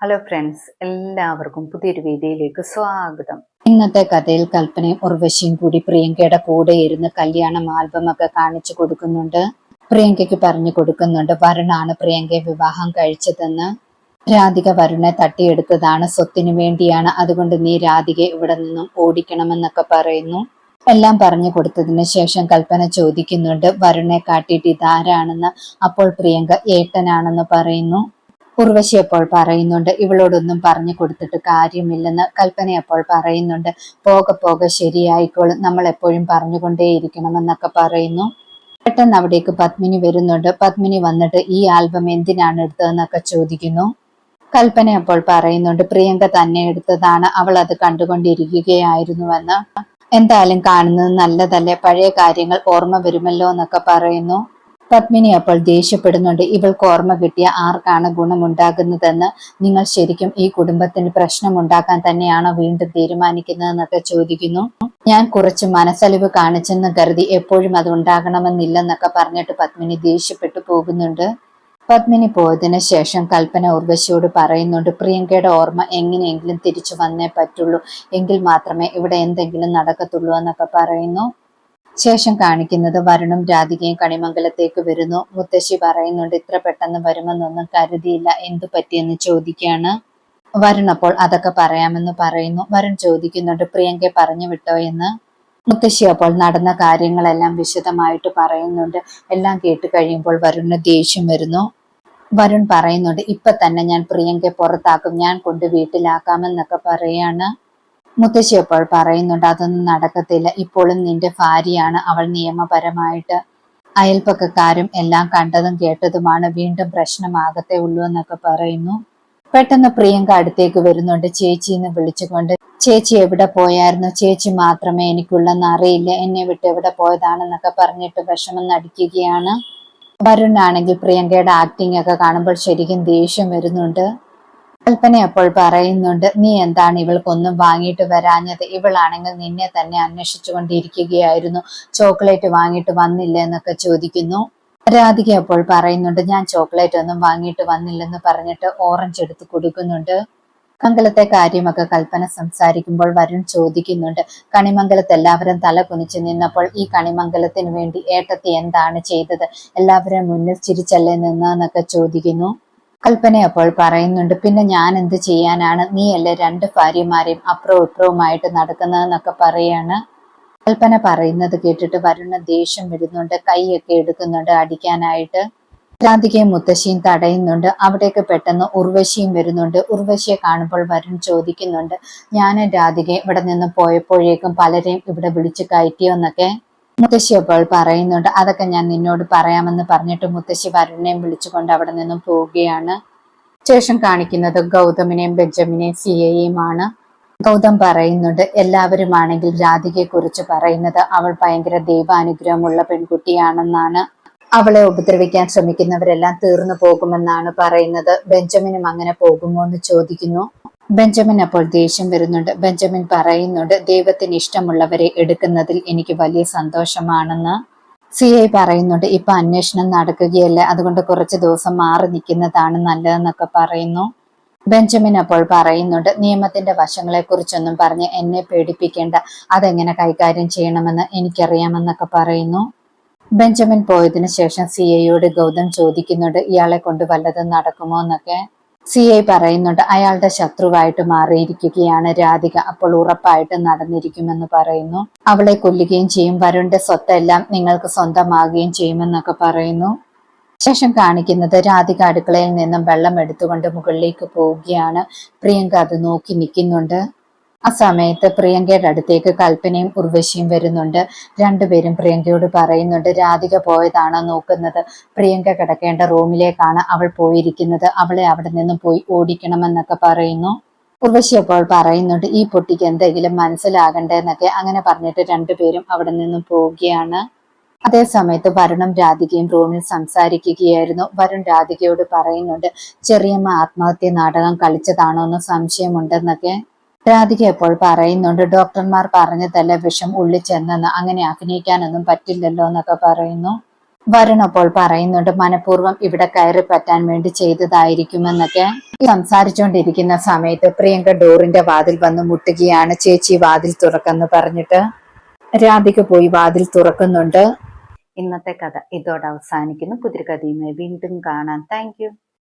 Hello friends എല്ലാവർക്കും പുതിയൊരു വീഡിയോയിലേക്ക് സ്വാഗതം. ഇന്നത്തെ കഥയിൽ കൽപ്പന ഉർവശിയും കൂടി പ്രിയങ്കയുടെ കൂടെ ഇരുന്ന് കല്യാണം ആൽബം ഒക്കെ കാണിച്ചു കൊടുക്കുന്നുണ്ട്. പ്രിയങ്കയ്ക്ക് പറഞ്ഞു കൊടുക്കുന്നുണ്ട് വരുണാണ് പ്രിയങ്കയെ വിവാഹം കഴിച്ചതെന്ന്. രാധിക വരുണെ തട്ടിയെടുത്തതാണ് സ്വത്തിനു വേണ്ടിയാണ്. അതുകൊണ്ട് നീ രാധികയെ ഇവിടെ നിന്നും ഓടിക്കണമെന്നൊക്കെ പറയുന്നു. എല്ലാം പറഞ്ഞു കൊടുത്തതിന് ശേഷം കൽപ്പന ചോദിക്കുന്നുണ്ട് വരുണെ കാട്ടിയിട്ട് ഇതാരാണെന്ന്? അപ്പോൾ പ്രിയങ്ക ഏട്ടനാണെന്ന് പറയുന്നു. ഉർവശി അപ്പോൾ പറയുന്നുണ്ട് ഇവളോടൊന്നും പറഞ്ഞു കൊടുത്തിട്ട് കാര്യമില്ലെന്ന് കൽപ്പന അപ്പോൾ പറയുന്നുണ്ട്. പോകെ പോകെ ശരിയായിക്കോളും. നമ്മൾ എപ്പോഴും പറഞ്ഞുകൊണ്ടേയിരിക്കണമെന്നൊക്കെ പറയുന്നു. പെട്ടെന്ന് അവിടേക്ക് പത്മിനി വരുന്നുണ്ട്. പത്മിനി വന്നിട്ട് ഈ ആൽബം എന്തിനാണ് എടുത്തതെന്നൊക്കെ ചോദിക്കുന്നു. കൽപ്പന അപ്പോൾ പറയുന്നുണ്ട് പ്രിയങ്ക തന്നെ എടുത്തതാണ്. അവൾ അത് കണ്ടുകൊണ്ടിരിക്കുകയായിരുന്നുവെന്ന്. എന്തായാലും കാണുന്നത് നല്ലതല്ലേ? പഴയ കാര്യങ്ങൾ ഓർമ്മ വരുമല്ലോ എന്നൊക്കെ പറയുന്നു. പത്മിനി അപ്പോൾ ദേഷ്യപ്പെടുന്നുണ്ട്. ഇവൾക്ക് ഓർമ്മ കിട്ടിയ ആർക്കാണ് ഗുണമുണ്ടാകുന്നതെന്ന് നിങ്ങൾ ശരിക്കും ഈ കുടുംബത്തിന് പ്രശ്നമുണ്ടാക്കാൻ തന്നെയാണോ വീണ്ടും തീരുമാനിക്കുന്നതെന്നൊക്കെ ചോദിക്കുന്നു. ഞാൻ കുറച്ച് മനസ്സലിവ് കാണിച്ചെന്ന് കരുതി എപ്പോഴും അത് ഉണ്ടാകണമെന്നില്ലെന്നൊക്കെ പറഞ്ഞിട്ട് പത്മിനി ദേഷ്യപ്പെട്ടു പോകുന്നുണ്ട്. പത്മിനി പോയതിനു ശേഷം കൽപ്പന ഉർവശിയോട് പറയുന്നുണ്ട് പ്രിയങ്കയുടെ ഓർമ്മ എങ്ങനെയെങ്കിലും തിരിച്ചു വന്നേ പറ്റുള്ളൂ. എങ്കിൽ മാത്രമേ ഇവിടെ എന്തെങ്കിലും നടക്കത്തുള്ളൂ എന്നൊക്കെ പറയുന്നു. ശേഷം കാണിക്കുന്നത് വരുണും രാധികയും കണിമംഗലത്തേക്ക് വരുന്നു. മുത്തശ്ശി പറയുന്നുണ്ട് ഇത്ര പെട്ടെന്ന് വരുമെന്നൊന്നും കരുതിയില്ല. എന്തു പറ്റിയെന്ന് ചോദിക്കുകയാണ് വരുൺ അപ്പോൾ അതൊക്കെ പറയാമെന്ന് പറയുന്നു. വരുൺ ചോദിക്കുന്നുണ്ട് പ്രിയങ്കയെ പറഞ്ഞു വിട്ടോ എന്ന്? മുത്തശ്ശി അപ്പോൾ നടന്ന കാര്യങ്ങളെല്ലാം വിശദമായിട്ട് പറയുന്നുണ്ട്. എല്ലാം കേട്ട് കഴിയുമ്പോൾ വരുണിന് ദേഷ്യം വരുന്നു. വരുൺ പറയുന്നുണ്ട് ഇപ്പൊ തന്നെ ഞാൻ പ്രിയങ്കയെ പുറത്താക്കും. ഞാൻ കൊണ്ട് വീട്ടിലാക്കാമെന്നൊക്കെ പറയാണ്. മുത്തശ്ശി അപ്പോൾ പറയുന്നുണ്ട് അതൊന്നും നടക്കത്തില്ല. ഇപ്പോഴും നിന്റെ ഭാര്യയാണ്. അവൾ നിയമപരമായിട്ട് അയൽപ്പക്കക്കാരും എല്ലാം കണ്ടതും കേട്ടതുമാണ്. വീണ്ടും പ്രശ്നമാകത്തേ ഉള്ളൂ എന്നൊക്കെ പറയുന്നു. പെട്ടെന്ന് പ്രിയങ്ക അടുത്തേക്ക് വരുന്നുണ്ട്. ചേച്ചി എന്ന് വിളിച്ചുകൊണ്ട് ചേച്ചി എവിടെ പോയായിരുന്നു? ചേച്ചി മാത്രമേ എനിക്കുള്ളെന്ന് അറിയില്ല. എന്നെ വിട്ട് എവിടെ പോയതാണെന്നൊക്കെ പറഞ്ഞിട്ട് വിഷമം നടിക്കുകയാണ്. വരുണാണെങ്കിൽ പ്രിയങ്കയുടെ ആക്ടിംഗ് ഒക്കെ കാണുമ്പോൾ ശരിക്കും ദേഷ്യം വരുന്നുണ്ട്. കൽപ്പന അപ്പോൾ പറയുന്നുണ്ട് നീ എന്താണ് ഇവൾക്കൊന്നും വാങ്ങിയിട്ട് വരാഞ്ഞത്? ഇവളാണെങ്കിൽ നിന്നെ തന്നെ അന്വേഷിച്ചു കൊണ്ടിരിക്കുകയായിരുന്നു ചോക്ലേറ്റ് വാങ്ങിയിട്ട് വന്നില്ല എന്നൊക്കെ ചോദിക്കുന്നു. രാധിക അപ്പോൾ പറയുന്നുണ്ട് ഞാൻ ചോക്ലേറ്റ് ഒന്നും വാങ്ങിയിട്ട് വന്നില്ലെന്ന് പറഞ്ഞിട്ട് ഓറഞ്ച് എടുത്ത് കൊടുക്കുന്നുണ്ട്. മംഗലത്തെ കാര്യമൊക്കെ കൽപ്പന സംസാരിക്കുമ്പോൾ വരുൺ ചോദിക്കുന്നുണ്ട് കണിമംഗലത്ത് എല്ലാവരും തല കുനിച്ചു നിന്നപ്പോൾ ഈ കണിമംഗലത്തിന് വേണ്ടി ഏട്ടത്തി എന്താണ് ചെയ്തത്? എല്ലാവരും മുന്നിൽ ചിരിച്ചല്ലേ നിന്നെന്നൊക്കെ ചോദിക്കുന്നു. കൽപ്പന അപ്പോൾ പറയുന്നുണ്ട് പിന്നെ ഞാൻ എന്ത് ചെയ്യാനാണ്? നീയല്ലേ രണ്ട് ഭാര്യമാരെയും അപ്പുറവും ഇപ്പുറവുമായിട്ട് നടക്കുന്നതെന്നൊക്കെ പറയാണ്. കൽപ്പന പറയുന്നത് കേട്ടിട്ട് വരുണ ദേഷ്യം വിടുന്നുണ്ട് കൈയൊക്കെ എടുക്കുന്നുണ്ട് അടിക്കാനായിട്ട്. രാധികയും മുത്തശ്ശിയും തടയുന്നുണ്ട് അവിടേക്ക് പെട്ടെന്ന് ഉർവശിയും വരുന്നുണ്ട്. ഉർവശിയെ കാണുമ്പോൾ വരുൺ ചോദിക്കുന്നുണ്ട് ഞാൻ രാധികയും ഇവിടെ നിന്ന് പോയപ്പോഴേക്കും പലരെയും ഇവിടെ വിളിച്ചു കയറ്റിയോന്നൊക്കെ മുത്തശ്ശി അപ്പോൾ പറയുന്നുണ്ട്. അതൊക്കെ ഞാൻ നിന്നോട് പറയാമെന്ന് പറഞ്ഞിട്ട് മുത്തശ്ശി വരുണിനെയും വിളിച്ചുകൊണ്ട് അവിടെ നിന്നും പോവുകയാണ്. ശേഷം കാണിക്കുന്നത് ഗൗതമിനെയും ബെഞ്ചമിനെയും സിയയെയുമാണ്. ഗൗതം പറയുന്നുണ്ട് എല്ലാവരുമാണെങ്കിൽ രാധികയെ കുറിച്ച് പറയുന്നത് അവൾ ഭയങ്കര ദൈവാനുഗ്രഹമുള്ള പെൺകുട്ടിയാണെന്നാണ്. അവളെ ഉപദ്രവിക്കാൻ ശ്രമിക്കുന്നവരെല്ലാം തീർന്നു പോകുമെന്നാണ് പറയുന്നത്. ബെഞ്ചമിനും അങ്ങനെ പോകുമോ എന്ന് ചോദിക്കുന്നു. ബെഞ്ചമിൻ അപ്പോൾ ദേഷ്യം വരുന്നുണ്ട്. ബെഞ്ചമിൻ പറയുന്നുണ്ട് ദൈവത്തിന് ഇഷ്ടമുള്ളവരെ എടുക്കുന്നതിൽ എനിക്ക് വലിയ സന്തോഷമാണെന്ന് സി ഐ പറയുന്നുണ്ട്. ഇപ്പൊ അന്വേഷണം നടക്കുകയല്ല? അതുകൊണ്ട് കുറച്ച് ദിവസം മാറി നിൽക്കുന്നതാണ് നല്ലതെന്നൊക്കെ പറയുന്നു. ബെഞ്ചമിൻ അപ്പോൾ പറയുന്നുണ്ട് നിയമത്തിന്റെ വശങ്ങളെ കുറിച്ചൊന്നും പറഞ്ഞ് എന്നെ പേടിപ്പിക്കേണ്ട. അതെങ്ങനെ കൈകാര്യം ചെയ്യണമെന്ന് എനിക്കറിയാമെന്നൊക്കെ പറയുന്നു. ബെഞ്ചമിൻ പോയതിനു ശേഷം സി ഐയോട് ഗൗതം ചോദിക്കുന്നുണ്ട് ഇയാളെ കൊണ്ട് വല്ലതും നടക്കുമോ? എന്നൊക്കെ. സി ഐ പറയുന്നുണ്ട് അയാളുടെ ശത്രുവായിട്ട് മാറിയിരിക്കുകയാണ് രാധിക. അപ്പോൾ ഉറപ്പായിട്ട് നടന്നിരിക്കുമെന്ന് പറയുന്നു. അവളെ കൊല്ലുകയും ചെയ്യും. വരുണിന്റെ സ്വത്തെല്ലാം നിങ്ങൾക്ക് സ്വന്തമാകുകയും ചെയ്യുമെന്നൊക്കെ പറയുന്നു. ശേഷം കാണിക്കുന്നത് രാധിക അടുക്കളയിൽ നിന്നും വെള്ളം എടുത്തുകൊണ്ട് മുകളിലേക്ക് പോവുകയാണ്. പ്രിയങ്ക അത് നോക്കി നിൽക്കുന്നുണ്ട്. ആ സമയത്ത് പ്രിയങ്കയുടെ അടുത്തേക്ക് കൽപ്പനയും ഉർവശിയും വരുന്നുണ്ട്. രണ്ടുപേരും പ്രിയങ്കയോട് പറയുന്നുണ്ട് രാധിക പോയതാണ് നോക്കുന്നത്? പ്രിയങ്ക കിടക്കേണ്ട റൂമിലേക്കാണ് അവൾ പോയിരിക്കുന്നത്. അവളെ അവിടെ നിന്നും പോയി ഓടിക്കണമെന്നൊക്കെ പറയുന്നു. ഉർവശി അപ്പോൾ പറയുന്നുണ്ട് ഈ പൊട്ടിക്ക് എന്തെങ്കിലും മനസ്സിലാകണ്ടേ എന്നൊക്കെ. അങ്ങനെ പറഞ്ഞിട്ട് രണ്ടുപേരും അവിടെ നിന്നും പോവുകയാണ്. അതേ സമയത്ത് വരുണും രാധികയും റൂമിൽ സംസാരിക്കുകയായിരുന്നു. വരുൺ രാധികയോട് പറയുന്നുണ്ട് ചെറിയമ്മ ആത്മഹത്യ നാടകം കളിച്ചതാണോ എന്ന് സംശയമുണ്ടെന്നൊക്കെ. രാധിക ഇപ്പോൾ പറയുന്നുണ്ട് ഡോക്ടർമാർ പറഞ്ഞതല്ല വിഷം ഉള്ളിൽ ചെന്നെന്ന് അങ്ങനെ അഭിനയിക്കാനൊന്നും പറ്റില്ലല്ലോ എന്നൊക്കെ പറയുന്നു. വരുൺ അപ്പോൾ പറയുന്നുണ്ട് മനഃപൂർവം ഇവിടെ കയറി പറ്റാൻ വേണ്ടി ചെയ്തതായിരിക്കുമെന്നൊക്കെ സംസാരിച്ചുകൊണ്ടിരിക്കുന്ന സമയത്ത് പ്രിയങ്ക ഡോറിന്റെ വാതിൽ വന്ന് മുട്ടുകയാണ് ചേച്ചി വാതിൽ തുറക്കെന്ന് പറഞ്ഞിട്ട്. രാധിക പോയി വാതിൽ തുറക്കുന്നുണ്ട്. ഇന്നത്തെ കഥ ഇതോടെ അവസാനിക്കുന്നു. പുതിരി കഥയുമായി വീണ്ടും കാണാം. താങ്ക്